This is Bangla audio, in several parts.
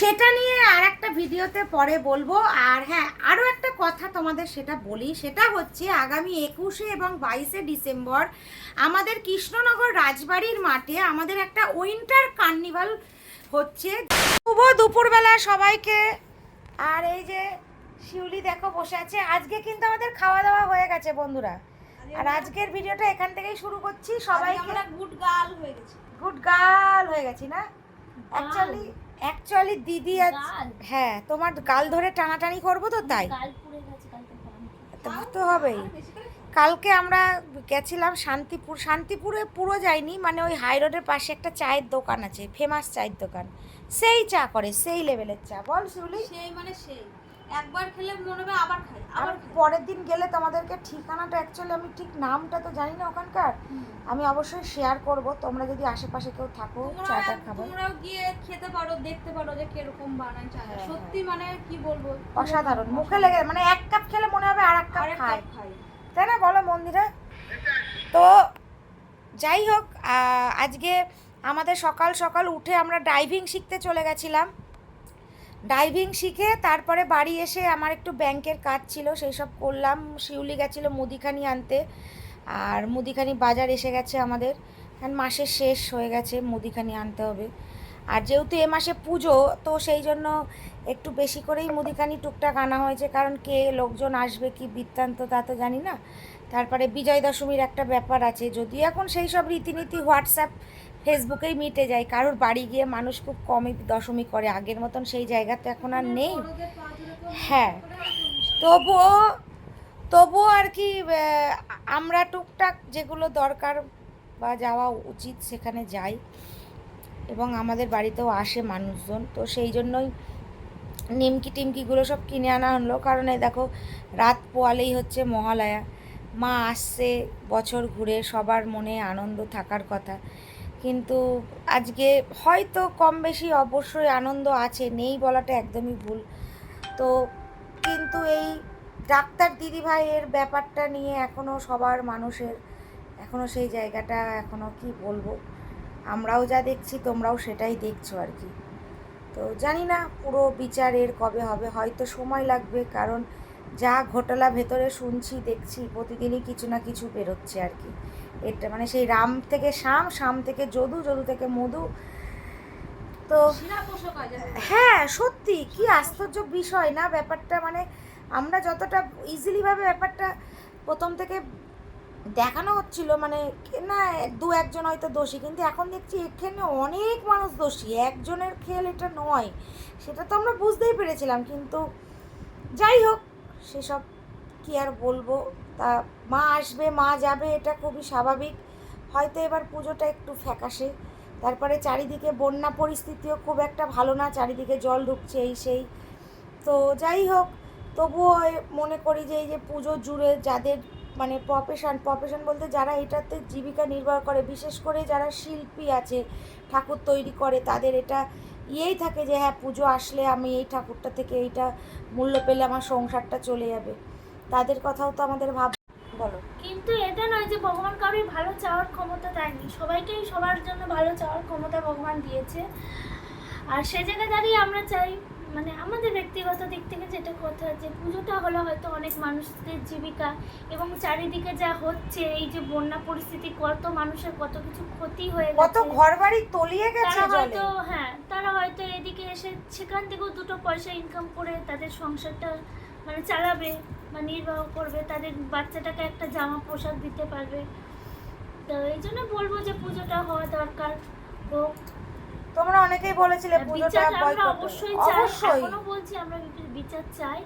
সেটা নিয়ে আর একটা ভিডিওতে পরে বলব। আর হ্যাঁ আরও একটা কথা তোমাদের সেটা বলি। সেটা হচ্ছে আগামী একুশে এবং বাইশে ডিসেম্বর আমাদের কৃষ্ণনগর রাজবাড়ির মাঠে আমাদের একটা উইন্টার কার্নিভাল হচ্ছে। শুভ দুপুরবেলা সবাইকে। আর এই যে শিউলি দেখো বসে আছে। আজকে কিন্তু আমাদের খাওয়া দাওয়া হয়ে গেছে বন্ধুরা। আর আজকের ভিডিওটা এখান থেকেই শুরু করছি। সবাই আমরা গুড গার্ল হয়ে গেছি। গুড গার্ল হয়ে গেছি না? অ্যাকচুয়ালি অ্যাকচুয়ালি দিদি আজ হ্যাঁ তোমার গাল ধরে টানাটানি করব তো তাই। তো হবেই। কালকে আমরা গেছিলাম শান্তিপুর। শান্তিপুরে পুরো যাইনি মানে ওই হাই রোডের পাশে একটা চায়ের দোকান আছে ফেমাস চায়ের দোকান। সেই চা করে সেই লেভেলের চা। বল শিউলি। সেই মানে সেই। একবার খেলে মনে হবে আবার খাই আবার পরের দিন গেলে তোমাদেরকে ঠিকানাটা অ্যাকচুয়ালি আমি ঠিক নামটা তো জানি না ওখানকার। আমি অবশ্যই শেয়ার করব তোমরা যদি আশেপাশে কেউ থাকো চাটা খাব। তোমরাও গিয়ে খেতে পারো দেখতে পারো যে কীরকম বানায় চা হ্যাঁ, সত্যি মানে কি বলব? অসাধারণ। মুখে লেগে মানে এক কাপ খেলে মনে হবে আর এক আরেক খাই কাপ খাই। তাই না বলো মন্দিরে? তো যাই হোক আজকে আমাদের সকাল সকাল উঠে আমরা ড্রাইভিং শিখতে চলে গেছিলাম। ডাইভিং শিখে তারপরে বাড়ি এসে আমার একটু ব্যাংকের কাজ ছিল, সেই সব করলাম। শিউলি গেছিল মুদিখানি আনতে আর মুদিখানি বাজার এসে গেছে আমাদের। কারণ মাসের শেষ হয়ে গেছে, মুদিখানি আনতে হবে। আর যেহেতু এ মাসে পুজো, তো সেই জন্য একটু বেশি করেই মুদিখানি টুকটাক আনা হয়েছে। কারণ কে লোকজন আসবে কি বৃত্তান্ত তা তো জানি না। তারপরে বিজয় দশমীর একটা ব্যাপার আছে। যদিও এখন সেই সব রীতিনীতি হোয়াটসঅ্যাপ ফেসবুকেই মিটে যায়। কারোর বাড়ি গিয়ে মানুষ খুব কমই দশমী করে। আগের মতন সেই জায়গা তো এখন আর নেই। হ্যাঁ। তবুও তবুও আর কি আমরা টুকটাক যেগুলো দরকার বা যাওয়া উচিত সেখানে যাই। এবং আমাদের বাড়িতেও আসে মানুষজন। তো সেই জন্যই নিমকি টিমকিগুলো সব কিনে আনা হলো। কারণ এই দেখো, রাত পোয়ালেই হচ্ছে মহালয়া। মা আসছে বছর ঘুরে, সবার মনে আনন্দ থাকার কথা। কিন্তু আজকে হয়তো কম বেশি অবশ্যই আনন্দ আছে, নেই বলাটা একদমই ভুল। তো কিন্তু এই ডাক্তার দিদিভাইয়ের ব্যাপারটা নিয়ে এখনও সবার মানুষের এখনও সেই জায়গাটা এখনও কি বলব? আমরাও যা দেখছি, তোমরাও সেটাই দেখছ আর কি। তো জানি না পুরো বিচারের কবে হবে, হয়তো সময় লাগবে, কারণ যা ঘটলা ভেতরে শুনছি, দেখছি, প্রতিদিনই কিছু না কিছু বেরোচ্ছে আর কি। এটা মানে সেই রাম থেকে শাম শাম থেকে যদু যদু থেকে মধু। তো হ্যাঁ সত্যি কি আশ্চর্য বিষয় না? ব্যাপারটা মানে আমরা যতটা ইজিলিভাবে ব্যাপারটা প্রথম থেকে দেখানো হচ্ছিল মানে না দু একজন হয়তো দোষী কিন্তু এখন দেখছি এখানে অনেক মানুষ দোষী। একজনের খেল এটা নয় সেটা তো আমরা বুঝতেই পেরেছিলাম কিন্তু যাই হোক সেসব কি আর বলব? তা মা আসবে, মা যাবে, এটা খুবই স্বাভাবিক। হয়তো এবার পুজোটা একটু ফ্যাকাশে। তারপরে চারিদিকে বন্যা পরিস্থিতিও খুব একটা ভালো না, চারিদিকে জল ঢুকছে এই সেই। তো যাই হোক, তবুও মনে করি যে এই যে পুজো জুড়ে যাদের মানে প্রফেশন প্রফেশন বলতে যারা এটাতে জীবিকা নির্বাহ করে, বিশেষ করে যারা শিল্পী আছে, ঠাকুর তৈরি করে, তাদের এটা ইয়েই থাকে যে হ্যাঁ পুজো আসলে আমি এই ঠাকুরটা থেকে এইটা মূল্য পেলে আমার সংসারটা চলে যাবে। তাদের কথাও তো আমাদের ভাব বলো। কিন্তু এটা নয় যে ভগবান কারোর ভালো চাওয়ার ক্ষমতা দেয়নি। সবাইকেই সবার জন্য ভালো চাওয়ার ক্ষমতা ভগবান দিয়েছে। আর সে জায়গায় দাঁড়িয়ে আমরা চাই মানে আমাদের ব্যক্তিগত দিক থেকে যেটা কথা যে পুজোটা হলো হয়তো অনেক মানুষদের জীবিকা এবং চারিদিকে যা হচ্ছে এই যে বন্যা পরিস্থিতি কত মানুষের কত কিছু ক্ষতি হয়ে কত গেছে। ঘর বাড়ি তলিয়ে গেছে তারা হয়তো হ্যাঁ তারা হয়তো এদিকে এসে সেখান থেকেও দুটো পয়সা ইনকাম করে তাদের সংসারটা মানে চালাবে। বা নির্বাহ করবে তাদের বাচ্চাটাকে একটা জামা পোশাক দিতে পারবে। তো এই জন্য বলব যে পুজোটা হওয়া দরকার হোক। তোমরা অনেকেই বলেছিলে পুজোটা বয়কট অবশ্যই চাই এখনও বলছি আমরা বিচার চাই।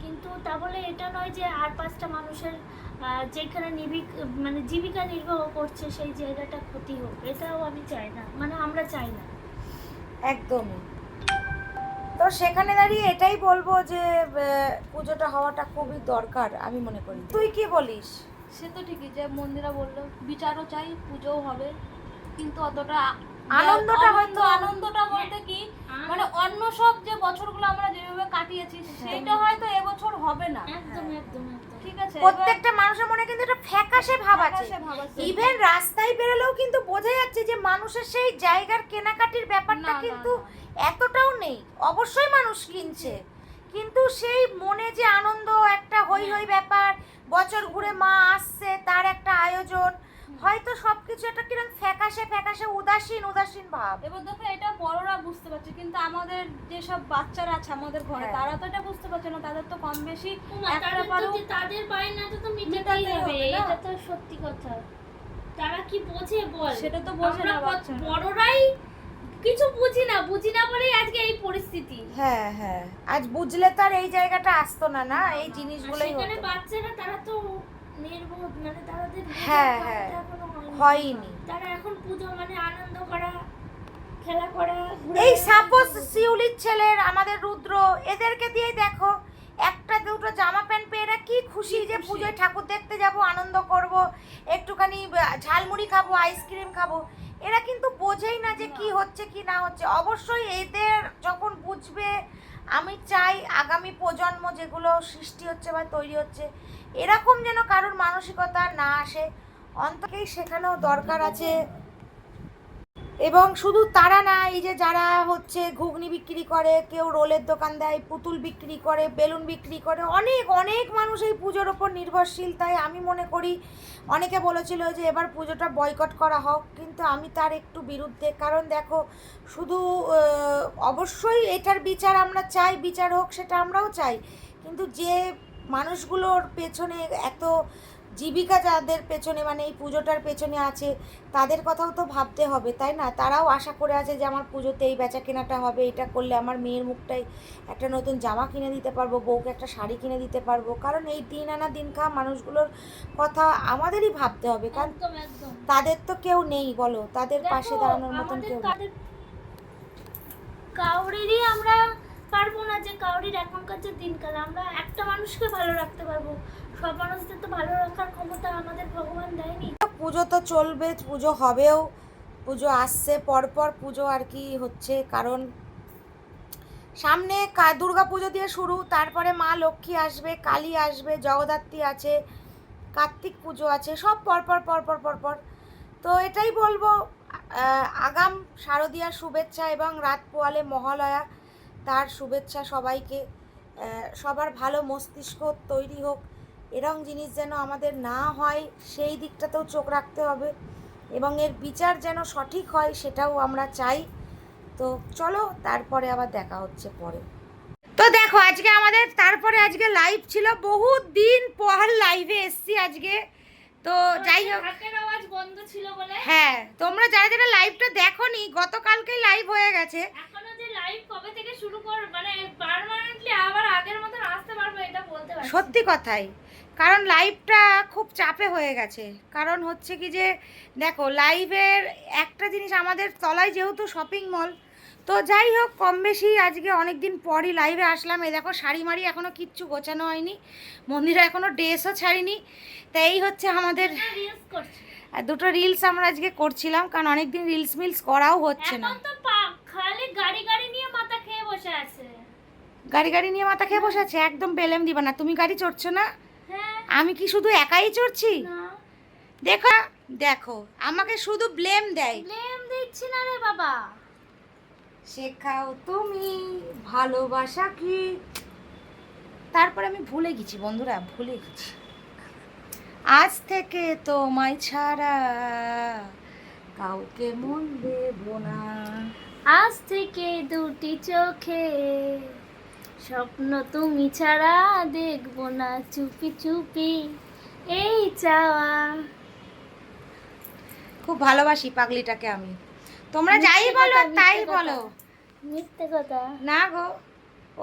কিন্তু তা বলে এটা নয় যে আর পাঁচটা মানুষের যেখানে নিবিক মানে জীবিকা নির্বাহ করছে সেই জায়গাটা ক্ষতি হোক। এটাও আমি চাই না। মানে আমরা চাই না। একদমই। তো সেখানে দাঁড়িয়ে এটাই বলব যে পুজোটা হওয়াটা খুবই দরকার আমি মনে করি। তুই কি বলিস? সে তো ঠিকই যে মন্দিরা বলল বিচারও চাই পুজোও হবে। কিন্তু অতটা আনন্দটা হয়তো- আনন্দটা বলতে কি মানে অন্য সব যে বছরগুলো আমরা যেভাবে কাটিয়েছি সেটা হয়তো এবছর হবে না। একদম একদম ঠিক আছে প্রত্যেকটা মানুষের মনে কিন্তু একটা ফ্যাকাশে ভাব আছে। ইভেন রাস্তায় বেরোলেও কিন্তু বোঝা যাচ্ছে যে মানুষের সেই জায়গার কেনাকাটির ব্যাপারটা কিন্তু। এতটাও নেই। অবশ্যই মানুষ কিনছে। কিন্তু সেই মনে যে আনন্দ একটা হই হই ব্যাপার বছর ঘুরে মা আসছে তার একটা আয়োজন হয়তো সবকিছু একটা কীরকম ফ্যাকাশে ফ্যাকাশে উদাসীন উদাসীন ভাব। এবার দেখো এটা বড়রা বুঝতে পারছে কিন্তু আমাদের যেসব বাচ্চারা আছে আমাদের ঘরে হ্যাঁ। তারা তো এটা বুঝতে পারছে না তাদের তো কম বেশি তাদের বায়নাটা তো মিটাতেই হবে এটা তো সত্যি কথা। তারা কি বোঝে বল। সেটা তো বোঝে না বাচ্চারা। বড়রাই কিছু বুঝি না বুঝি না বলেই আজকে এই পরিস্থিতি। হ্যাঁ হ্যাঁ। আজ বুঝলে তো আর এই জায়গাটা আসতো না না? এই আর জিনিসগুলোই সেখানে বাচ্চারা তারা তো নির্বোধ মানে তাদের হ্যাঁ, হ্যাঁ। হয়নি। তারা এখন পুজো মানে আনন্দ করা খেলা করা এই সাপোজ শিউলির ছেলের আমাদের রুদ্র এদেরকে দিয়ে দেখো একটা দুটো জামা প্যান্ট পেয়ে এরা কি খুশি যে পুজোয় ঠাকুর দেখতে যাব আনন্দ করব একটুখানি ঝালমুড়ি খাব আইসক্রিম খাব। এরা কিন্তু বোঝেই না যে কি হচ্ছে, কি না হচ্ছে। অবশ্যই এদের যখন বুঝবে, আমি চাই আগামী প্রজন্ম যেগুলো সৃষ্টি হচ্ছে বা তৈরি হচ্ছে, এরকম যেন কারোর মানসিকতা না আসে। অন্তকেই শেখানো দরকার আছে এবং শুধু তারা না, এই যে যারা হচ্ছে ঘুগনি বিক্রি করে, কেউ রোলের দোকান দেয়, পুতুল বিক্রি করে, বেলুন বিক্রি করে, অনেক অনেক মানুষ এই পুজোর ওপর নির্ভরশীল। তাই আমি মনে করি, অনেকে বলেছিল যে এবার পুজোটা বয়কট করা হোক, কিন্তু আমি তার একটু বিরুদ্ধে। কারণ দেখো, শুধু অবশ্যই এটার বিচার আমরা চাই, বিচার হোক সেটা আমরাও চাই। কিন্তু যে মানুষগুলোর পেছনে এত জীবিকা যাদের পেছনে মানে এই পুজোটার পেছনে আছে তাদের কথাও তো ভাবতে হবে তাই না? তারাও আশা করে আছে যে আমার পুজোতে এই বেচা কেনাটা হবে এটা করলে আমার মেয়ের মুখটাই একটা নতুন জামা কিনে দিতে পারব বউকে একটা শাড়ি কিনে দিতে পারব। কারণ এই দিন আনা দিন খাওয়া মানুষগুলোর কথা আমাদেরই ভাবতে হবে কারণ তাদের তো কেউ নেই বলো। তাদের পাশে দাঁড়ানোর মতন কেউ কাউরিরই আমরা পারব না যে কাউরির এখনকার যে দিনকাল আমরা একটা মানুষকে ভালো রাখতে পারব। পুজো তো চলবে, পুজো হবেও, পুজো আসছে, পরপর পুজো আর কি হচ্ছে, কারণ সামনে দুর্গা পুজো দিয়ে শুরু, তারপরে মা লক্ষ্মী আসবে, কালী আসবে, জগদ্ধাত্রী আছে, কার্তিক পুজো আছে, সব পরপর পরপর পরপর। তো এটাই বলব আগাম শারদীয়ার শুভেচ্ছা এবং রাত পোয়ালে মহালয়া, তার শুভেচ্ছা সবাইকে। সবার ভালো মস্তিষ্ক তৈরি হোক এরম জিনিস যেন আমাদের না হয় সেই দিকটাতেও চোখ রাখতে হবে এবং এর বিচার যেন সঠিক হয় সেটাও আমরা চাই। তো চলো তারপরে আবার দেখা হচ্ছে পরে। তো দেখো আজকে আমাদের তারপরে আজকে লাইভ ছিল বহুত দিন পর লাইভে এসছি আজকে। তো যাই হোক। আওয়াজ বন্ধ ছিল বলে। হ্যাঁ তোমরা যারা যারা লাইভটা দেখোনি গতকালকেই লাইভ হয়ে গেছে। এখনও যে লাইভ কবে থেকে শুরু কর মানে পার্মানেন্টলি আবার আগের মতন আসতে পারব এটা বলতে পারছি সত্যি কথাই। কারণ লাইভটা খুব চাপে হয়ে গেছে। কারণ হচ্ছে কি যে দেখো লাইভের একটা জিনিস আমাদের তলায় যেহেতু শপিং মল তো যাই হোক কম বেশি আজকে অনেক দিন পরই লাইভে আসলাম। এই দেখো শাড়ি মাড়ি এখনও কিচ্ছু গোছানো হয়নি। মন্দিরে এখনও ড্রেসও ছাড়িনি। তো এই হচ্ছে আমাদের দুটো রিলস আমরা আজকে করছিলাম কারণ অনেক দিন রিলস মিলস করাও হচ্ছে না। খালি গাড়ি গাড়ি নিয়ে মাথা খেয়ে বসে আছে। গাড়ি গাড়ি নিয়ে মাথা খেয়ে বসে আছে? একদম বেলেম দিবা না। তুমি গাড়ি চড়ছো না? আমি কি শুধু একাই চড়ছি? দেখো দেখো আমাকে শুধু ব্লেম দেয়। ব্লেম দিচ্ছি না রে বাবা। শেখাও তুমি ভালোবাসা কি? তারপর আমি ভুলে গেছি বন্ধুরা ভুলে গেছি। আজ থেকে তোমায় ছাড়া কাউকে মন দেব না। আজ থেকে দুটি চোখে স্বপ্ন তুমি ছাড়া দেখব না চুপি চুপি এই চাওয়া। খুব ভালোবাসি পাগলিটাকে আমি। তোমরা যাই বলো তাই বলো। মিথ্যে কথা। না গো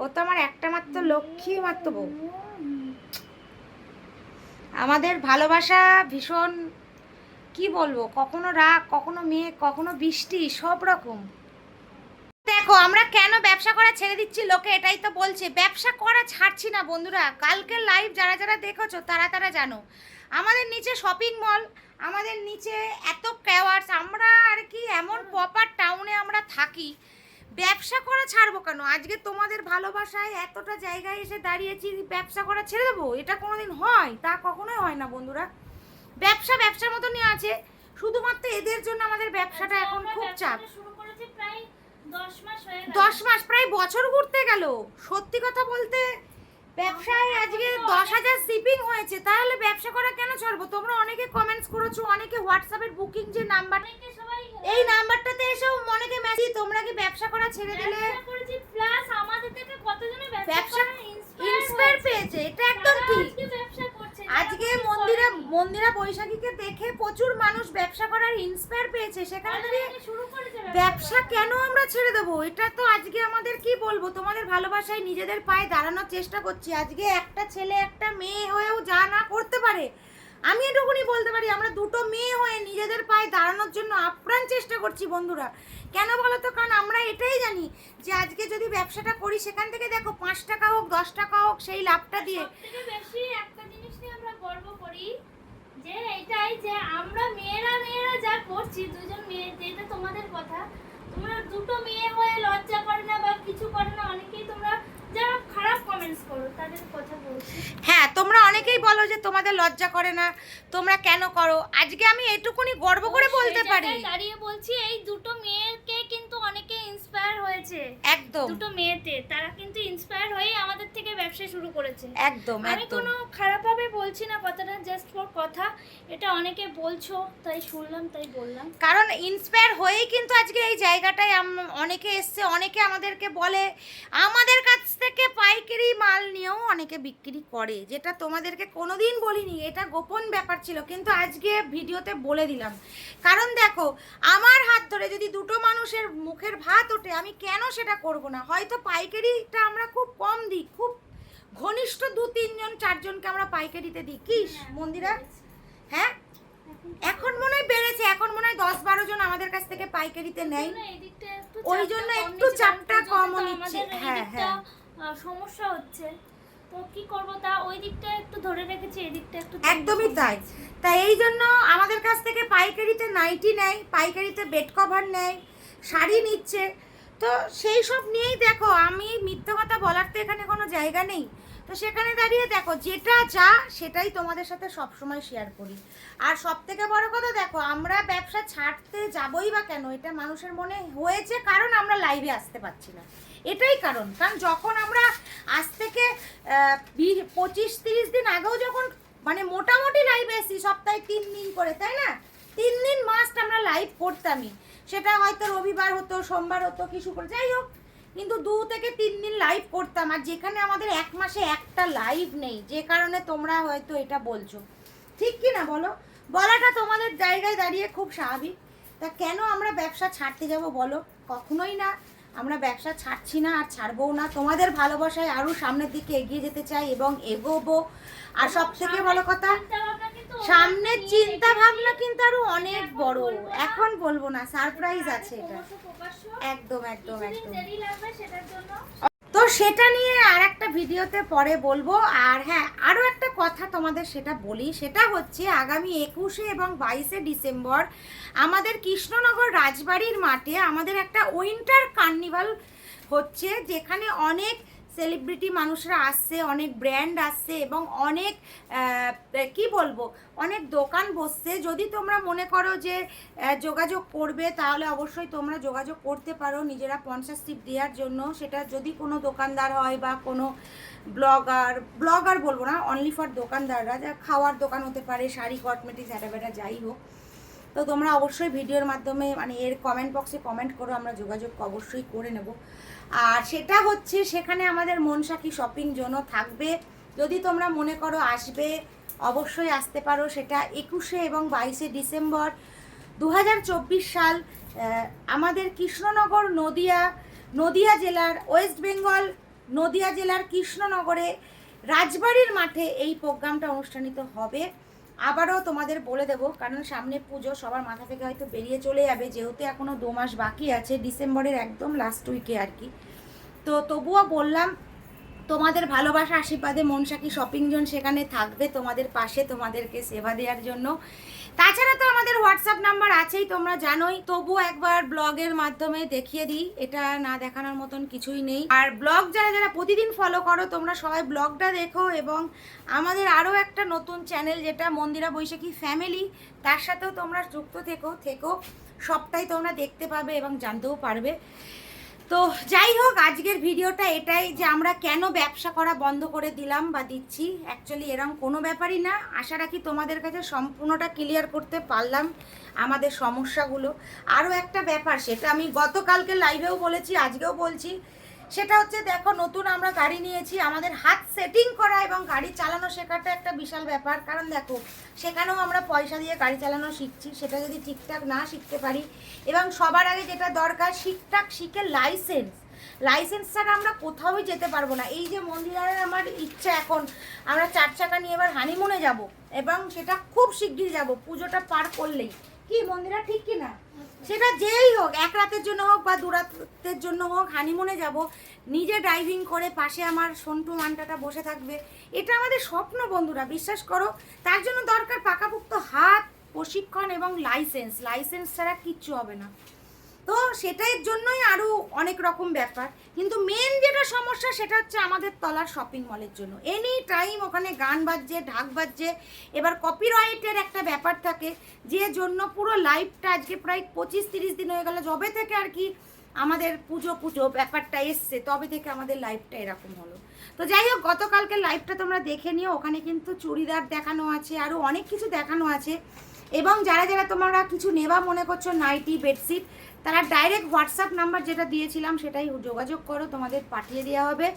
ও তো আমার একটা মাত্র লক্ষ্মী মাত্র বউ। আমাদের ভালোবাসা ভীষণ কি বলব কখনো রাগ কখনো মেঘ কখনো বৃষ্টি সব রকম। দেখো, আমরা কেন ব্যবসা করা ছেড়ে দিচ্ছি? লোকে এটাই তো বলছে, ব্যবসা করা ছাড়ছি না বন্ধুরা। কালকের লাইভ যারা যারা দেখেছ, তারা তারা জানো। আমাদের নিচে শপিং মল আমাদের নিচে এত কেওয়ার্স আমরা আর কি এমন প্রপার টাউনে আমরা থাকি। ব্যবসা করা ছাড়বো কেন? আজকে তোমাদের ভালোবাসায় এতটা জায়গায় এসে দাঁড়িয়েছি, ব্যবসা করা ছেড়ে দেবো? এটা কোনোদিন হয়? তা কখনোই হয় না বন্ধুরা। ব্যবসা ব্যবসার মতনই আছে। শুধুমাত্র এদের জন্য আমাদের ব্যবসাটা এখন খুব চাপ। দশ মাস প্রায় বছর ঘুরতে গেল। সত্যি কথা বলতে ব্যবসায় আজকে দশ হাজার শিপিং হয়েছে তাহলে ব্যবসা করা কেন ছাড়বো তোমরা অনেকে কমেন্টস করেছ অনেকে হোয়াটসঅ্যাপের বুকিং যে নাম্বার এই নাম্বারটাতে এসেও অনেকে মেসেজ তোমরা কি ব্যবসা করা ছেড়ে দিলে? ব্যবসা প্লাস আমাদের থেকে কতজনে ব্যবসা ব্যবসা ইন্সপায়ার পেয়েছে এটা একদম ঠিক। আজকে মন্দিরা মন্দিরা বৈশাখীকে দেখে প্রচুর মানুষ ব্যবসা করার ইন্সপায়ার পেয়েছে। সেখানে দাঁড়িয়ে অনেকে শুরু করেছে ব্যবসা। কেন আমরা ছেড়ে দেবো? এটা তো আজকে আমাদের কি বলব? তোমাদের ভালোবাসায় নিজেদের পায়ে দাঁড়ানোর চেষ্টা করছি। আজকে একটা ছেলে একটা মেয়ে হয়েও যা না করতে পারে আমি এটুকুনি বলতে পারি আমরা দুটো মেয়ে হয়ে নিজেদের পায়ে দাঁড়ানোর জন্য আপ্রাণ চেষ্টা করছি বন্ধুরা। কেন বলো তো? কারণ আমরা এটাই জানি যে আজকে যদি ব্যবসাটা করি সেখান থেকে দেখো পাঁচ টাকা হোক দশ টাকা হোক সেই লাভটা দিয়ে একটা জিনিস নিয়ে আমরা গর্ব করি যে এটাই যে আমরা মেয়েরা মেয়েরা যা করছি দুজন মেয়ে যেটা তোমাদের কথা। তোমরা দুটো মেয়ে হয়ে লজ্জা করে না বা কিছু করে না অনেকেই তোমরা যারা খারাপ কমেন্টস করো তাদের কথা বলছি। হ্যাঁ তোমরা অনেকেই বলো যে তোমাদের লজ্জা করে না তোমরা কেন করো? আজকে আমি এটুকুনি গর্ব করে বলতে পারি। দাঁড়িয়ে বলছি এই দুটো মেয়েকে কিন্তু অনেকে ইন্সপায়ার একদম। দুটো মেয়েতে তারা কিন্তু ইন্সপায়ার হয়েই আমাদের থেকে ব্যবসা শুরু করেছে। একদম আমি কোনো খারাপভাবে বলছি না কথাটা জাস্ট ফর কথা। এটা অনেকে বলছো তাই শুনলাম তাই বললাম। কারণ ইন্সপায়ার হয়েই কিন্তু আজকে এই জায়গাটায় অনেকে এসছে অনেকে আমাদেরকে বলে আমাদের কাছ থেকে পাইকারি মাল নিয়েও অনেকে বিক্রি করে। যেটা তোমাদেরকে কোনোদিন বলিনি এটা গোপন ব্যাপার ছিল কিন্তু আজকে ভিডিওতে বলে দিলাম। কারণ দেখো আমার হাত ধরে যদি দুটো মানুষের মুখের ভাত ওঠে আমি কেন সেটা করব না। হয়তো পাইকারিটা আমরা খুব কম দিই খুব ঘনিষ্ঠ দু তিনজন চারজনকে আমরা পাইকারিতে দিই। কি মন্দিরা? হ্যাঁ? এখন মনে হয় বেড়েছে এখন মনে হয় দশ বারো জন আমাদের কাছ থেকে পাইকারিতে নেয়। ওই জন্য একটু চাপটা কমও নিচ্ছে। আমাদের হ্যাঁ, হ্যাঁ। সমস্যা হচ্ছে। তো কি করব তা ওই দিকটা একটু ধরে রেখেছি এদিকটা একটু একদমই তাই। তাই এই জন্য আমাদের কাছ থেকে পাইকারিতে নাইটি নেয় পাইকারিতে বেড কভার নেয় শাড়ি নিচ্ছে। তো সেই সব নিয়েই দেখো, আমি মিথ্যে কথা বলার তো এখানে কোনো জায়গা নেই। তো সেখানে দাঁড়িয়ে দেখো, যেটা যা সেটাই তোমাদের সাথে সবসময় শেয়ার করি। আর সব থেকে বড় কথা দেখো, আমরা ব্যবসা ছাড়তে যাবই বা কেন, এটা মানুষের মনে হয়েছে কারণ আমরা লাইভে আসতে পারছি না। এটাই কারণ কারণ যখন আমরা আজ থেকে পঁচিশ, তিরিশ দিন আগেও যখন মানে মোটামুটি লাইভে এসি সপ্তাহে তিন দিন করে, তাই না? তিন দিন মাস্ট আমরা লাইভ করতামই। সেটা হয়তো রবিবার হতো সোমবার হতো কি শুক্র যাই হোক কিন্তু দু থেকে তিন দিন লাইভ করতাম আর যেখানে আমাদের এক মাসে একটা লাইভ নেই যে কারণে তোমরা হয়তো এটা বলছো। ঠিক কি না বলো? বলাটা তোমাদের জায়গায় দাঁড়িয়ে খুব স্বাভাবিক। তা কেন আমরা ব্যবসা ছাড়তে যাব বলো? কখনোই না। আমরা ব্যবসা ছাড়ছি না আর ছাড়বও না। তোমাদের ভালোবাসায় আরও সামনের দিকে এগিয়ে যেতে চাই এবং এগোবো। আর সব থেকে বড় কথা সামনের চিন্তা ভাবনা কিন্তু আরও অনেক বড়। এখন বলব না সারপ্রাইজ আছে এটা। একদম একদম একদম। তো সেটা নিয়ে আর একটা ভিডিওতে পরে বলব। আর হ্যাঁ আরও একটা কথা তোমাদের সেটা বলি। সেটা হচ্ছে আগামী একুশে এবং বাইশে ডিসেম্বর আমাদের কৃষ্ণনগর রাজবাড়ির মাঠে আমাদের একটা উইন্টার কার্নিভাল হচ্ছে, যেখানে অনেক সেলিব্রিটি মানুষরা আসছে, অনেক ব্র্যান্ড আসছে এবং অনেক কি বলব, অনেক দোকান বসছে। যদি তোমরা মনে করো যে যোগাযোগ করবে, তাহলে অবশ্যই তোমরা যোগাযোগ করতে পারো নিজেরা স্পন্সরশিপ দেওয়ার জন্য। সেটা যদি কোনো দোকানদার হয় বা কোনো ব্লগার ব্লগার বলব না অনলি ফর দোকানদাররা, যা খাওয়ার দোকান হতে পারে, শাড়ি কসমেটিক্স এটা বেটা যাই হোক। তো তোমরা অবশ্যই ভিডিওর মাধ্যমে মানে এর কমেন্ট বক্সে কমেন্ট করো, আমরা যোগাযোগ অবশ্যই করে নেব। আর সেটা হচ্ছে, সেখানে আমাদের মনসাকি শপিং জোনও থাকবে। যদি তোমরা মনে করো আসবে, অবশ্যই আসতে পারো। সেটা একুশে এবং বাইশে ডিসেম্বর দু হাজার চব্বিশ সাল আমাদের কৃষ্ণনগর নদিয়া নদিয়া জেলার ওয়েস্ট বেঙ্গল, নদিয়া জেলার কৃষ্ণনগরে রাজবাড়ির মাঠে এই প্রোগ্রামটা অনুষ্ঠানিত হবে। আবারও তোমাদের বলে দেবো, কারণ সামনে পুজো সবার মাথা থেকে হয়তো বেরিয়ে চলে যাবে, যেহেতু এখনও দু মাস বাকি আছে, ডিসেম্বরের একদম লাস্ট উইকে আর কি। তো তবুও বললাম, তোমাদের ভালোবাসা, আশীর্বাদে মনসাকি শপিং জোন সেখানে থাকবে তোমাদের পাশে, তোমাদেরকে সেবা দেওয়ার জন্য। তাছাড়া তো আমাদের হোয়াটসঅ্যাপ নাম্বার আছেই, তোমরা জানোই। তবুও একবার ব্লগের মাধ্যমে দেখিয়ে দিই, এটা না দেখানোর মতন কিছুই নেই। আর ব্লগ যারা যারা প্রতিদিন ফলো করো, তোমরা সবাই ব্লগটা দেখো এবং আমাদের আরও একটা নতুন চ্যানেল যেটা মন্দিরা বৈশাখী ফ্যামিলি তার সাথেও তোমরা যুক্ত থেকো থেকো। সবটাই তোমরা দেখতে পাবে এবং জানতেও পারবে। তো যাই হোক, আজকের ভিডিওটা এটাই যে আমরা কেন ব্যবসা করা বন্ধ করে দিলাম বা দিচ্ছি। অ্যাকচুয়ালি এরম কোনো ব্যাপারই না। আশা রাখি তোমাদের কাছে সম্পূর্ণটা ক্লিয়ার করতে পারলাম আমাদের সমস্যাগুলো। আরও একটা ব্যাপার, সেটা আমি গতকালকে লাইভেও বলেছি, আজকেও বলছি। সেটা হচ্ছে দেখো, নতুন আমরা গাড়ি নিয়েছি, আমাদের হাত সেটিং করা এবং গাড়ি চালানো শেখাটা একটা বিশাল ব্যাপার। কারণ দেখো, সেখানেও আমরা পয়সা দিয়ে গাড়ি চালানো শিখছি, সেটা যদি ঠিকঠাক না শিখতে পারি। এবং সবার আগে যেটা দরকার, ঠিকঠাক শিখে লাইসেন্স লাইসেন্স ছাড়া আমরা কোথাও যেতে পারব না। এই যে মন্দিরের আমার ইচ্ছা এখন, আমরা চার চাকা নিয়ে এবার হানিমুনে যাব এবং সেটা খুব শিগগির যাব, পুজোটা পার করলেই। কি মন্দিরা ঠিক কি না সেটা যেই হোক, এক রাতের জন্য হোক বা দু রাতের জন্য হোক হানিমুনে যাব, নিজে ড্রাইভিং করে পাশে আমার সন্টু মানটাটা বসে থাকবে, এটা আমাদের স্বপ্ন বন্ধুরা, বিশ্বাস করো। তার জন্য দরকার পাকাপুক্ত হাত, প্রশিক্ষণ এবং লাইসেন্স লাইসেন্স ছাড়া কিচ্ছু হবে না। তো সেটার জন্যই আরও অনেক রকম ব্যাপার। কিন্তু মেন যেটা সমস্যা সেটা হচ্ছে আমাদের তলার শপিং মলের জন্য। এনি টাইম ওখানে গান বাজছে, ঢাক বাজছে, এবার কপিরাইটের একটা ব্যাপার থাকে, যে জন্য পুরো লাইফটা আজকে প্রায় পঁচিশ তিরিশ দিন হয়ে গেল। যবে থেকে আর কি আমাদের পুজো পুজো ব্যাপারটা এসছে, তবে থেকে আমাদের লাইফটা এরকম হলো। তো যাই হোক, গতকালকে লাইভটা তোমরা দেখে নিও। ওখানে কিন্তু চুড়িদার দেখানো আছে আরও অনেক কিছু দেখানো আছে। এবং যারা যারা তোমরা কিছু নেবা মনে করছ নাইটি বেডশিট তারা ডাইরেক্ট হোয়াটসঅ্যাপ নাম্বার যেটা দিয়েছিলাম সেটাই যোগাযোগ করো, তোমাদের পাঠিয়ে দেওয়া হবে।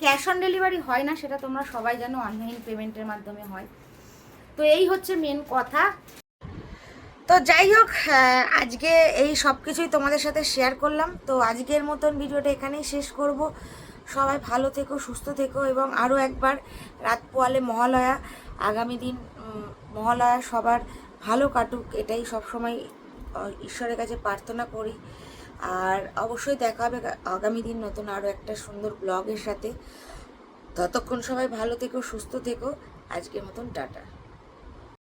ক্যাশ অন ডেলিভারি হয় না, সেটা তোমরা সবাই জানো অনলাইন পেমেন্টের মাধ্যমে হয়। তো এই হচ্ছে মেন কথা। তো যাই হোক আজকে এই সব কিছুই তোমাদের সাথে শেয়ার করলাম। তো আজকের মতন ভিডিওটা এখানেই শেষ করব। সবাই ভালো থেকো, সুস্থ থেকো এবং আরও একবার রাত পোয়ালে মহালয়া, আগামী দিন মহালয়া সবার ভালো কাটুক, এটাই সবসময় ঈশ্বরের কাছে প্রার্থনা করি। আর অবশ্যই দেখা হবে আগামী দিন নতুন আরও একটা সুন্দর ব্লগের সাথে। ততক্ষণ সবাই ভালো থেকো, সুস্থ থেকো। আজকের মতন টাটা।